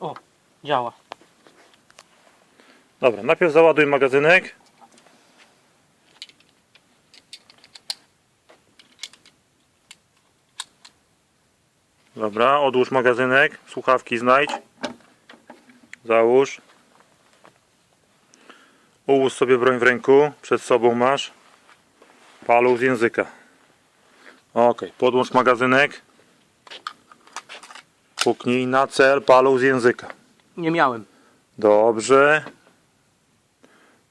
O, działa. Dobra, najpierw załaduj magazynek. Dobra, odłóż magazynek, słuchawki znajdź. Załóż. Ułóż sobie broń w ręku, przed sobą masz. Palu z języka. Ok, podłącz magazynek. Puknij na cel palu z języka. Nie miałem. Dobrze.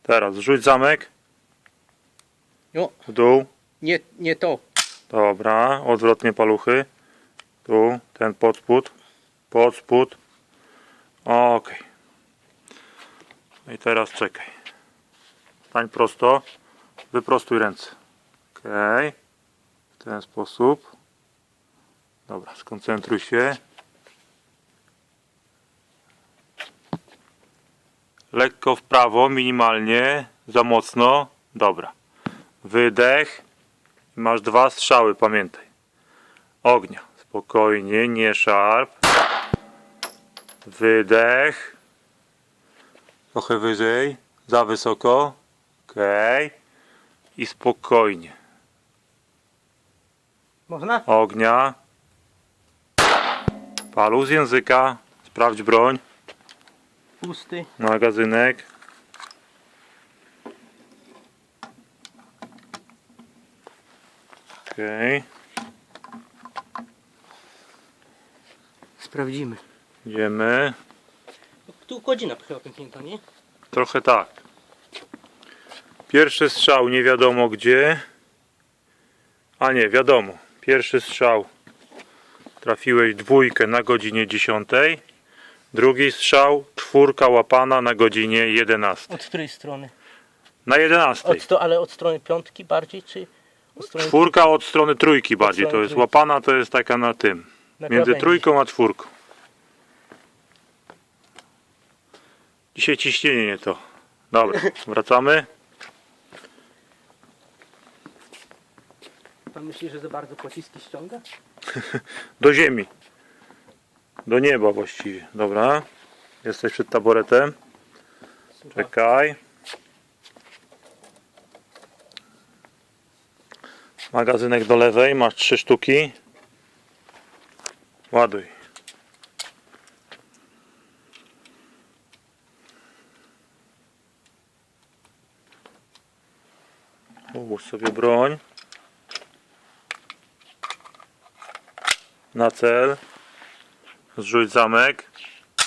Teraz rzuć zamek O, w dół. nie, nie to. Dobra, odwrotnie paluchy. Tu, ten pod spód. Pod spód. Ok. I teraz czekaj. Stań prosto. Wyprostuj ręce. Ok. W ten sposób. Dobra, skoncentruj się. Lekko w prawo, minimalnie. Za mocno. Dobra. Wydech. Masz dwa strzały, pamiętaj. Ognia. Spokojnie, nie szarp. Wydech. Trochę wyżej. Za wysoko. Okej. I spokojnie. Można? Ognia. Palu z języka. Sprawdź broń. Pusty. Magazynek. Okej. Sprawdzimy. Idziemy. Tu godzina chyba pęknięta, nie? Trochę tak. Pierwszy strzał nie wiadomo gdzie. A nie, wiadomo. Pierwszy strzał trafiłeś dwójkę na godzinie 10. Drugi strzał czwórka łapana na godzinie 11. Od której strony? Na 11. Od sto, ale od strony piątki bardziej, czy od strony Czwórka od strony trójki bardziej to strony jest. trójki. Łapana to jest taka na tym. na Między krawędzi? trójką a czwórką. Dzisiaj ciśnienie nie to. Dobra, wracamy. Pan myśli, że za bardzo pociski ściąga? Do ziemi. Do nieba właściwie. Dobra. Jesteś przed taboretem. Czekaj. Magazynek do lewej. Masz trzy sztuki. Ładuj. Ułóż sobie broń. Na cel. Zrzuć zamek.